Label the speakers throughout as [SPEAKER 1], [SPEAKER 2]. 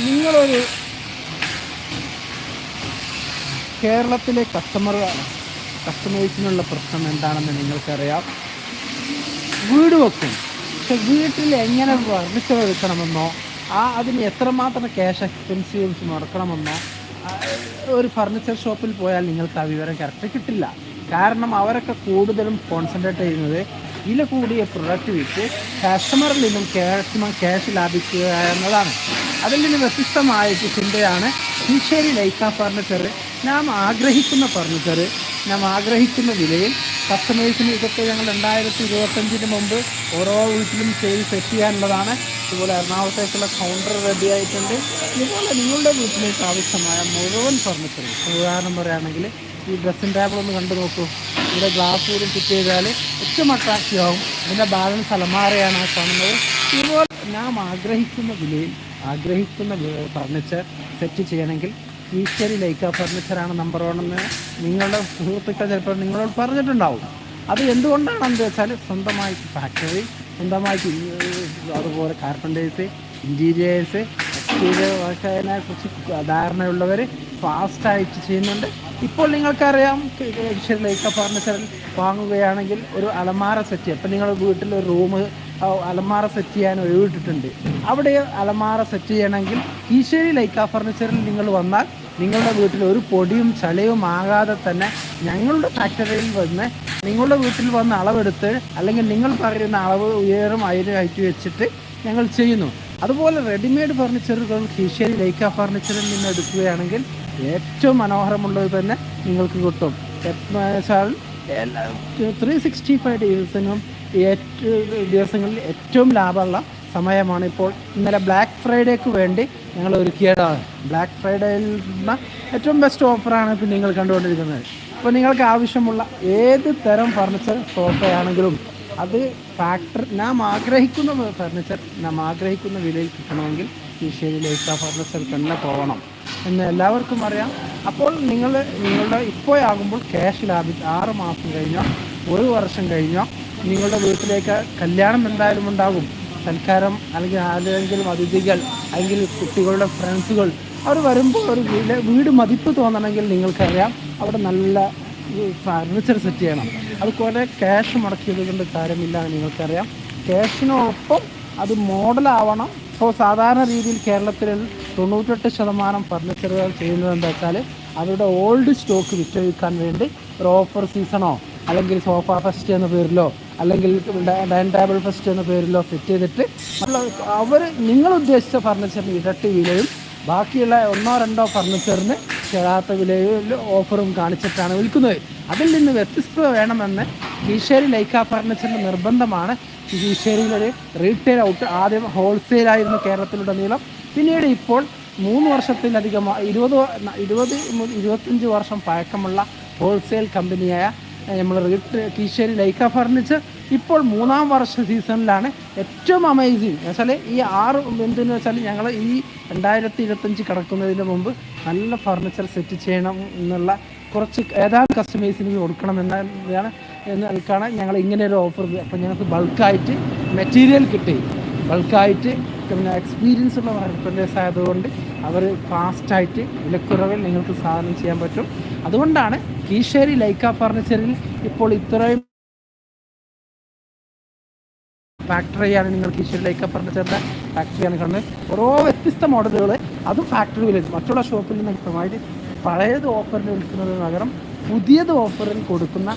[SPEAKER 1] നിങ്ങളൊരു കേരളത്തിലെ കസ്റ്റമർ കസ്റ്റമേഴ്സിനുള്ള പ്രശ്നം എന്താണെന്ന് നിങ്ങൾക്കറിയാം. വീട് വെക്കും. പക്ഷെ വീട്ടിൽ എങ്ങനെ ഫർണിച്ചർ എടുക്കണമെന്നോ ആ അതിന് എത്രമാത്രം ക്യാഷ് എക്സ്പെൻസീവ്സ് മുടക്കണമെന്നോ ഒരു ഫർണിച്ചർ ഷോപ്പിൽ പോയാൽ നിങ്ങൾക്ക് ആ വിവരം കറക്റ്റ് കിട്ടില്ല. കാരണം അവരൊക്കെ കൂടുതലും കോൺസെൻട്രേറ്റ് ചെയ്യുന്നത് വില കൂടിയ പ്രൊഡക്റ്റ് വിറ്റ് കസ്റ്റമറിൽ നിന്നും ക്യാഷ് ക്യാഷ് ലാഭിക്കുക എന്നതാണ്. അതിൽ നിന്ന് വ്യത്യസ്തമായിട്ട് ചിന്തയാണ് കീശേരി ലൈക്ക ഫർണിച്ചർ നാം ആഗ്രഹിക്കുന്ന ഫർണിച്ചർ നാം ആഗ്രഹിക്കുന്ന വിലയിൽ കസ്റ്റമേഴ്സിന് ഇതൊക്കെ ഞങ്ങൾ രണ്ടായിരത്തി ഇരുപത്തഞ്ചിന് മുമ്പ് ഓരോ വീട്ടിലും ചെയ്ത് സെറ്റ് ചെയ്യാനുള്ളതാണ്. ഇതുപോലെ എറണാകുളത്തേക്കുള്ള കൗണ്ടർ റെഡി ആയിട്ടുണ്ട്. ഇതുപോലെ നിങ്ങളുടെ വീട്ടിലേക്ക് ആവശ്യമായ മുഴുവൻ ഫർണിച്ചർ ഉദാഹരണം പറയുകയാണെങ്കിൽ ഈ ഡ്രസ്സിംഗ് ടേബിൾ ഒന്ന് കണ്ടു നോക്കൂ. ഇവിടെ ഗ്ലാസ് കൂടി ഫിറ്റ് ചെയ്താൽ ഏറ്റവും അട്രാക്റ്റീവ് ആവും. ഇതിന്റെ ബാലൻസ് അലമാരയാണ് കാണുന്നത്. ഇതുപോലെ നാം ആഗ്രഹിക്കുന്ന വിലയിൽ ആഗ്രഹിക്കുന്ന ഫർണിച്ചർ സെറ്റ് ചെയ്യണമെങ്കിൽ ഈശ്വരി ലൈക്ക ഫർണിച്ചറാണ് നമ്പർ വൺ എന്ന് നിങ്ങളുടെ സുഹൃത്തുക്കൾ ചിലപ്പോൾ നിങ്ങളോട് പറഞ്ഞിട്ടുണ്ടാവും. അത് എന്തുകൊണ്ടാണെന്ന് വെച്ചാൽ സ്വന്തമായിട്ട് ഫാക്ടറി സ്വന്തമായിട്ട് അതുപോലെ കാർപ്പന്റേഴ്സ് ഇന്റീരിയേഴ്സ് എക്സ്റ്റീരിയർ വർക്കിനെ കുറിച്ച് ധാരണയുള്ളവർ ഫാസ്റ്റായിട്ട് ചെയ്യുന്നുണ്ട്. ഇപ്പോൾ നിങ്ങൾക്കറിയാം ലൈക്ക ഫർണിച്ചറിൽ വാങ്ങുകയാണെങ്കിൽ ഒരു അലമാര സെറ്റ് ഇപ്പം നിങ്ങൾ വീട്ടിൽ ഒരു റൂം അലമാര സെറ്റ് ചെയ്യാൻ ഒഴിവിട്ടിട്ടുണ്ട്. അവിടെ അലമാറ സെറ്റ് ചെയ്യണമെങ്കിൽ ഈശ്വരി ലൈക്ക ഫർണിച്ചറിൽ നിങ്ങൾ വന്നാൽ നിങ്ങളുടെ വീട്ടിൽ ഒരു പൊടിയും ചളിയും ആകാതെ തന്നെ ഞങ്ങളുടെ ഫാക്ടറിയിൽ വന്ന് നിങ്ങളുടെ വീട്ടിൽ വന്ന് അളവെടുത്ത് അല്ലെങ്കിൽ നിങ്ങൾ പറയുന്ന അളവ് ഉയരം അയിര് ഹൈറ്റ് വെച്ചിട്ട് ഞങ്ങൾ ചെയ്യുന്നു. അതുപോലെ റെഡിമെയ്ഡ് ഫർണിച്ചറുകൾ ഈശ്വരി ലൈക്ക ഫർണിച്ചറിൽ നിന്ന് എടുക്കുകയാണെങ്കിൽ ഏറ്റവും മനോഹരമുള്ളത് തന്നെ നിങ്ങൾക്ക് കിട്ടും. എത്ര വെച്ചാൽ എല്ലാ ത്രീ സിക്സ്റ്റി ഫൈവ് ഏറ്റവും ദിവസങ്ങളിൽ ഏറ്റവും ലാഭമുള്ള സമയമാണ് ഇപ്പോൾ ഇന്നലെ ബ്ലാക്ക് ഫ്രൈഡേക്ക് വേണ്ടി ഞങ്ങൾ ഒരുക്കിയതാണ് ബ്ലാക്ക് ഫ്രൈഡേയിൽ നിന്ന് ഏറ്റവും ബെസ്റ്റ് ഓഫറാണ് ഇപ്പോൾ നിങ്ങൾ കണ്ടുകൊണ്ടിരിക്കുന്നത്. അപ്പോൾ നിങ്ങൾക്ക് ആവശ്യമുള്ള ഏത് തരം ഫർണിച്ചർ സോഫയാണെങ്കിലും അത് ഫാക്ടറി നാം ആഗ്രഹിക്കുന്ന ഫർണിച്ചർ നാം ആഗ്രഹിക്കുന്ന വിലയിൽ കിട്ടണമെങ്കിൽ കീശേരിയിലേക്ക് ആ ഫർണിച്ചർ തന്നെ പോകണം എന്ന് എല്ലാവർക്കും അറിയാം. അപ്പോൾ നിങ്ങൾ നിങ്ങളുടെ ഇപ്പോഴാകുമ്പോൾ ക്യാഷ് ലാഭിച്ച് ആറ് മാസം കഴിഞ്ഞോ ഒരു വർഷം കഴിഞ്ഞോ നിങ്ങളുടെ വീട്ടിലേക്ക് കല്യാണം എന്തായാലും ഉണ്ടാകും. സൽക്കാരം അല്ലെങ്കിൽ ആരെങ്കിലും അതിഥികൾ അല്ലെങ്കിൽ കുട്ടികളുടെ ഫ്രണ്ട്സുകൾ അവർ വരുമ്പോൾ ഒരു വീട് വീട് മതിപ്പ് തോന്നണമെങ്കിൽ നിങ്ങൾക്കറിയാം അവിടെ നല്ല ഫർണിച്ചർ സെറ്റ് ചെയ്യണം. അത് ക്യാഷ് മുടക്കിയത് കൊണ്ട് കാര്യമില്ല എന്ന് നിങ്ങൾക്കറിയാം. ക്യാഷിനൊപ്പം അത് മോഡലാവണം ഇപ്പോൾ സാധാരണ രീതിയിൽ കേരളത്തിൽ തൊണ്ണൂറ്റെട്ട് ശതമാനം ഫർണിച്ചറുകൾ ചെയ്യുന്നത് എന്താ വെച്ചാൽ അവരുടെ ഓൾഡ് സ്റ്റോക്ക് വിറ്റഴിക്കാൻ വേണ്ടി ഒരു ഓഫർ സീസണോ അല്ലെങ്കിൽ സോഫ ഫെസ്റ്റ് എന്ന പേരിലോ അല്ലെങ്കിൽ ഡൈനിങ് ടേബിൾ ഫസ്റ്റ് എന്ന പേരിലോ ഫിറ്റ് ചെയ്തിട്ട് അവർ നിങ്ങൾ ഉദ്ദേശിച്ച ഫർണിച്ചറിന് ഇരട്ടി വിലയും ബാക്കിയുള്ള ഒന്നോ രണ്ടോ ഫർണിച്ചറിന് ചേരാത്ത വിലയിൽ ഓഫറും കാണിച്ചിട്ടാണ് വിൽക്കുന്നത്. അതിൽ നിന്ന് വ്യത്യസ്തത വേണമെന്ന് കീശേരി ലൈക്ക ഫർണിച്ചറിന്റെ നിർബന്ധമാണ്. കീശേരിയിലൊരു റീറ്റെയിൽ ഔട്ട് ആദ്യം ഹോൾസെയിലായിരുന്നു കേരളത്തിലുടനീളം. പിന്നീട് ഇപ്പോൾ മൂന്ന് വർഷത്തിലധികം ഇരുപത് ഇരുപത് ഇരുപത്തഞ്ച് വർഷം പഴക്കമുള്ള ഹോൾസെയിൽ കമ്പനിയായ നമ്മൾ കീശേരി ലൈക്ക ഫർണിച്ചർ ഇപ്പോൾ മൂന്നാം വർഷ സീസണിലാണ് ഏറ്റവും അമേസിങ് എന്ന് വെച്ചാൽ ഈ ആറ് എന്തെന്ന് വെച്ചാൽ ഞങ്ങൾ ഈ രണ്ടായിരത്തി ഇരുപത്തഞ്ച് കിടക്കുന്നതിന് മുമ്പ് നല്ല ഫർണിച്ചർ സെറ്റ് ചെയ്യണം എന്നുള്ള കുറച്ച് ഏതാനും കസ്റ്റമേഴ്സിന് കൊടുക്കണം എന്നാണ് എന്നൽക്കാണ് ഞങ്ങൾ ഇങ്ങനെ ഒരു ഓഫർ അപ്പോൾ ഞങ്ങൾക്ക് ബൾക്കായിട്ട് മെറ്റീരിയൽ കിട്ടി. ബൾക്കായിട്ട് പിന്നെ എക്സ്പീരിയൻസ് ഉള്ള വർക്കേഴ്സ് ആയതുകൊണ്ട് അവർ ഫാസ്റ്റായിട്ട് വിലക്കുറവിൽ നിങ്ങൾക്ക് സാധനം ചെയ്യാൻ പറ്റും. അതുകൊണ്ടാണ് കീശേരി ലൈക്ക ഫർണിച്ചറിൽ ഇപ്പോൾ ഇത്രയും ഫാക്ടറിയാണ് നിങ്ങൾ കീശ്ശേരി ലൈക്ക ഫർണിച്ചറിന്റെ ഫാക്ടറിയാണ് കാണുന്നത്. ഓരോ വ്യത്യസ്ത മോഡലുകൾ അതും ഫാക്ടറി വില മറ്റുള്ള ഷോപ്പിൽ നിന്ന് വ്യക്തമായിട്ട് പഴയത് ഓഫറിന് വിൽക്കുന്നത് പകരം പുതിയത് ഓഫറിൽ കൊടുക്കുന്ന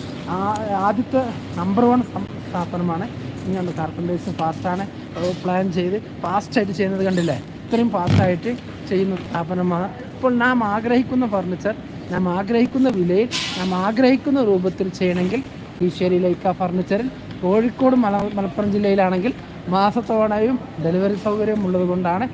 [SPEAKER 1] ആദ്യത്തെ നമ്പർ വൺ സ്ഥാപനമാണ് ഇങ്ങനെ കാർപ്പന്റേഴ്സ് ഫാസ്റ്റാണ് പ്ലാൻ ചെയ്ത് ഫാസ്റ്റായിട്ട് ചെയ്യുന്നത് കണ്ടില്ലേ? ഇത്രയും ഫാസ്റ്റായിട്ട് ചെയ്യുന്ന സ്ഥാപനമാണ് ഇപ്പോൾ നാം ആഗ്രഹിക്കുന്ന ഫർണിച്ചർ നാം ആഗ്രഹിക്കുന്ന വിലയിൽ നാം ആഗ്രഹിക്കുന്ന രൂപത്തിൽ ചെയ്യണമെങ്കിൽ ഈശ്വരി ലൈക്ക ഫർണിച്ചറിൽ കോഴിക്കോട് മല മലപ്പുറം ജില്ലയിലാണെങ്കിൽ മാസത്തോടെയും ഡെലിവറി സൗകര്യം ഉള്ളത് കൊണ്ടാണ്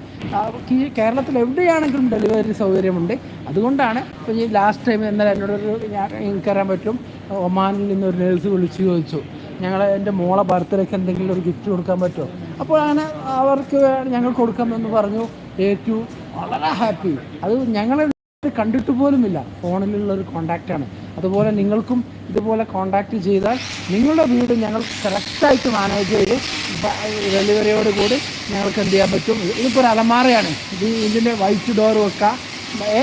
[SPEAKER 1] കേരളത്തിൽ എവിടെയാണെങ്കിലും ഡെലിവറി സൗകര്യമുണ്ട്. അതുകൊണ്ടാണ് ഇപ്പോൾ ഈ ലാസ്റ്റ് ടൈം ഇന്നലെ എന്നോടൊരു ഞാൻ എനിക്കറിയാൻ പറ്റും. ഒമാനിൽ നിന്ന് ഒരു നേഴ്സ് വിളിച്ച് ചോദിച്ചു. ഞങ്ങൾ എന്റെ മോളെ ബർത്ത്ഡേക്ക് എന്തെങ്കിലും ഒരു ഗിഫ്റ്റ് കൊടുക്കാൻ പറ്റുമോ? അപ്പോൾ അങ്ങനെ അവർക്ക് ഞങ്ങൾ കൊടുക്കാമെന്ന് പറഞ്ഞു. ഏറ്റു വളരെ ഹാപ്പി അത് ഞങ്ങളെ കണ്ടിട്ട് പോലുമില്ല. ഫോണിലുള്ള ഒരു കോണ്ടാക്റ്റാണ്. അതുപോലെ നിങ്ങൾക്കും ഇതുപോലെ കോണ്ടാക്റ്റ് ചെയ്താൽ നിങ്ങളുടെ വീട് ഞങ്ങൾ കറക്റ്റായിട്ട് മാനേജ് ചെയ്ത് ഡെലിവറിയോട് കൂടി ഞങ്ങൾക്ക് എന്ത് ചെയ്യാൻ പറ്റും? ഇതിപ്പോൾ ഒരു അലമാറയാണ് ഇത് ഇതിന്റെ വൈറ്റ് ഡോർ വെക്കാം.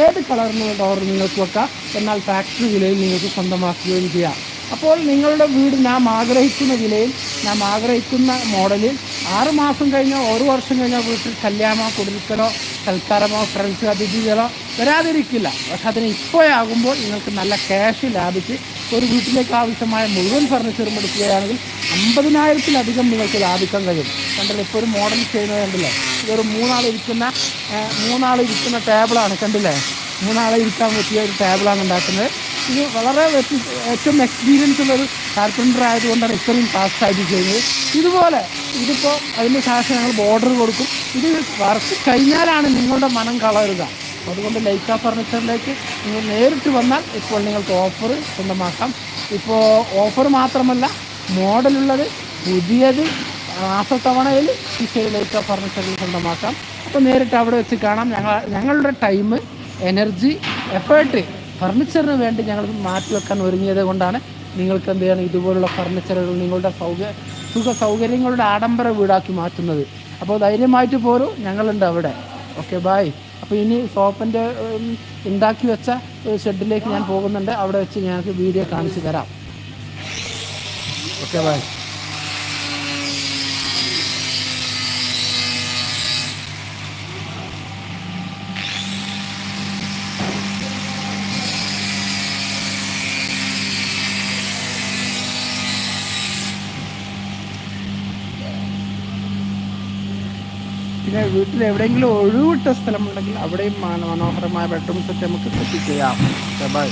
[SPEAKER 1] ഏത് കളറിനുള്ള ഡോർ നിങ്ങൾക്ക് വെക്കാം? എന്നാൽ ഫാക്ടറി വിലയിൽ നിങ്ങൾക്ക് സ്വന്തമാക്കുകയും ചെയ്യാം. അപ്പോൾ നിങ്ങളുടെ വീട് നാം ആഗ്രഹിക്കുന്ന വിലയിൽ നാം ആഗ്രഹിക്കുന്ന മോഡലിൽ ആറ് മാസം കഴിഞ്ഞോ ഒരു വർഷം കഴിഞ്ഞോ വീട്ടിൽ കല്യാണമോ കുടിൽക്കലോ സൽക്കാരമോ ഫ്രണ്ട്സ് അതിഥികളോ വരാതിരിക്കില്ല. പക്ഷെ അതിന് ഇപ്പോഴാകുമ്പോൾ നിങ്ങൾക്ക് നല്ല ക്യാഷ് ലാഭിച്ച് ഒരു വീട്ടിലേക്ക് ആവശ്യമായ മുഴുവൻ ഫർണിച്ചറും എടുക്കുകയാണെങ്കിൽ അമ്പതിനായിരത്തിലധികം നിങ്ങൾക്ക് ലാഭിക്കാൻ കഴിയും. കണ്ടല്ലോ ഇപ്പോൾ ഒരു മോഡൽ ചെയ്യുന്നത് കണ്ടില്ലേ? ഇതൊരു മൂന്നാൾ ഇരിക്കുന്ന ടേബിളാണ് കണ്ടില്ലേ? മൂന്നാളെ ഇരിക്കാൻ പറ്റിയ ഒരു ടേബിളാണ് ഉണ്ടാക്കുന്നത്. ഇത് വളരെ ഏറ്റവും എക്സ്പീരിയൻസ് ഉള്ളൊരു കാർപ്പന്റർ ആയതുകൊണ്ടാണ് ഇത്രയും ഫാസ്റ്റായിട്ട് ചെയ്യുന്നത്. ഇതുപോലെ ഇതിപ്പോൾ അതിന് ശേഷം ഞങ്ങൾ ബോർഡർ കൊടുക്കും. ഇത് വർക്ക് കഴിഞ്ഞാലാണ് നിങ്ങളുടെ മനം കളരുക അതുകൊണ്ട് ലൈക്ക ഫർണിച്ചറിലേക്ക് നിങ്ങൾ നേരിട്ട് വന്നാൽ ഇപ്പോൾ നിങ്ങൾക്ക് ഓഫർ സ്വന്തമാക്കാം. ഇപ്പോൾ ഓഫർ മാത്രമല്ല മോഡലുള്ളത് പുതിയത് മാസത്തവണയിൽ ഈ ലൈക്ക ഫർണിച്ചറിൽ സ്വന്തമാക്കാം. അപ്പോൾ നേരിട്ട് അവിടെ വെച്ച് കാണാം. ഞങ്ങൾ ഞങ്ങളുടെ ടൈം എനർജി എഫേർട്ട് ഫർണിച്ചറിന് വേണ്ടി ഞങ്ങൾ മാറ്റിവെക്കാൻ ഒരുങ്ങിയത് കൊണ്ടാണ് നിങ്ങൾക്ക് എന്ത് ചെയ്യണം ഇതുപോലുള്ള ഫർണിച്ചറുകൾ നിങ്ങളുടെ സൗകര്യ സുഖ സൗകര്യങ്ങളുടെ ആഡംബര വീടാക്കി മാറ്റുന്നത്. അപ്പോൾ ധൈര്യമായിട്ട് പോരൂ. ഞങ്ങളുണ്ട് അവിടെ. ഓക്കെ ബായ് അപ്പോൾ ഇനി സോപ്പിന്റെ ഉണ്ടാക്കി വെച്ച ഷെഡിലേക്ക് ഞാൻ പോകുന്നുണ്ട്. അവിടെ വെച്ച് ഞങ്ങൾക്ക് വീഡിയോ കാണിച്ചു തരാം. ഓക്കെ ബായ് പിന്നെ വീട്ടിൽ എവിടെയെങ്കിലും ഒഴിവിട്ട സ്ഥലമുണ്ടെങ്കിൽ അവിടെയും മനോഹരമായ ബെഡ്റൂം സെറ്റ് നമുക്ക് സെറ്റ് ചെയ്യാം. ബൈ.